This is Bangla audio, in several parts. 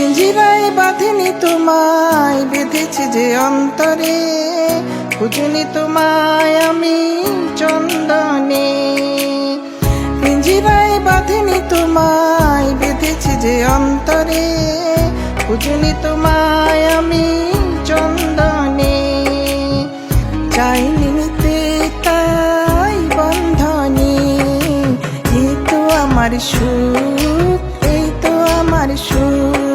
পিঞ্জিরায় বাঁধেনি তোমায়, বেঁধেছি যে অন্তরে। খুঁজুনি তোমায় আমি চন্দনে। পিঞ্জিরায় বাঁধেনি তোমায়, বেঁধেছি যে অন্তরে। খুঁজুনি তোমায় আমি চন্দনে। চাইনি নিতে তাই বন্ধনে। এই তো আমার সুখ, এই তো আমার সুখ।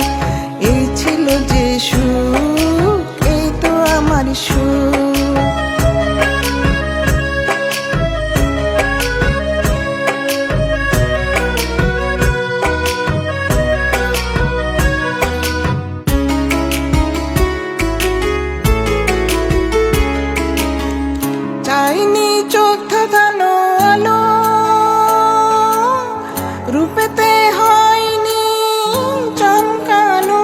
চাইনি চোখ ধাঁধানো আলো। রূপেতে হয়নি চমকানো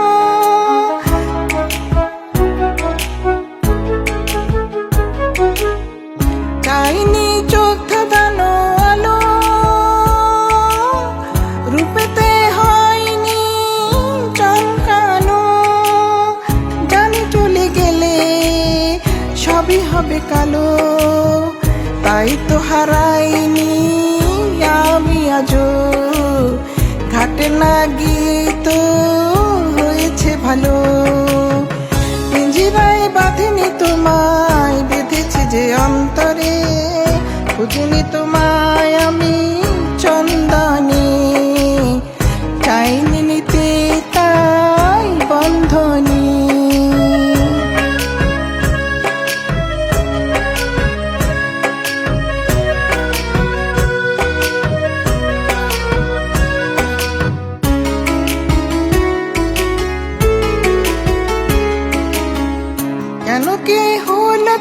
চাইনি চোখ ধাঁধানো আলো। রূপেতে হয়নি চমকানো জানি চলে গেলে সবই হবে কালো। তাই তো হারাইনি আমি আজও। ঘাটে না গিয়ে তো হয়েছে ভালো। পিঞ্জিরায় বাঁধেনি তোমায়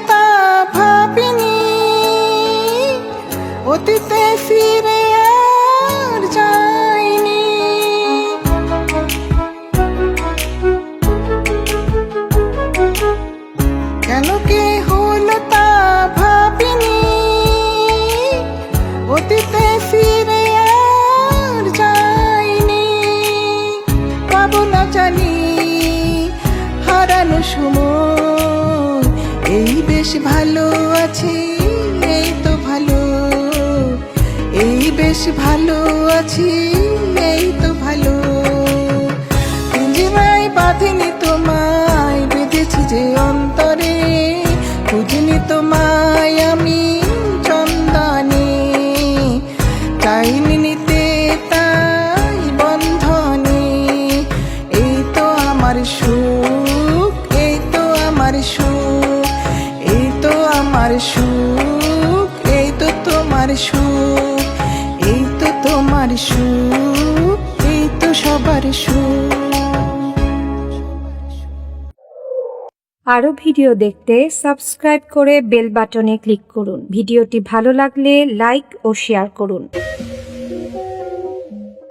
তা ভাবিনি। অতীতে ফিরে আর যাইনি। কেন কি হলো তা ভাবিনি? অতীতে ফিরে আর যাইনি। পাবো না জানি হারানো সময় বেশ ভালো আছি, এই তো ভালো। এই বেশ ভালো আছি, এই তো ভালো। পিঞ্জিরায় বাঁধিনি তোমায়, বেঁধেছি যে অন্তরে। বুঝিনি তোমায় আমি। তো আমার সুখ, এই তো তোমার সুখ, এই তো তোমার সুখ, এই তো সবার সুখ। আরও ভিডিও দেখতে সাবস্ক্রাইব করে বেল বাটনে ক্লিক করুন। ভিডিওটি ভালো লাগলে লাইক ও শেয়ার করুন।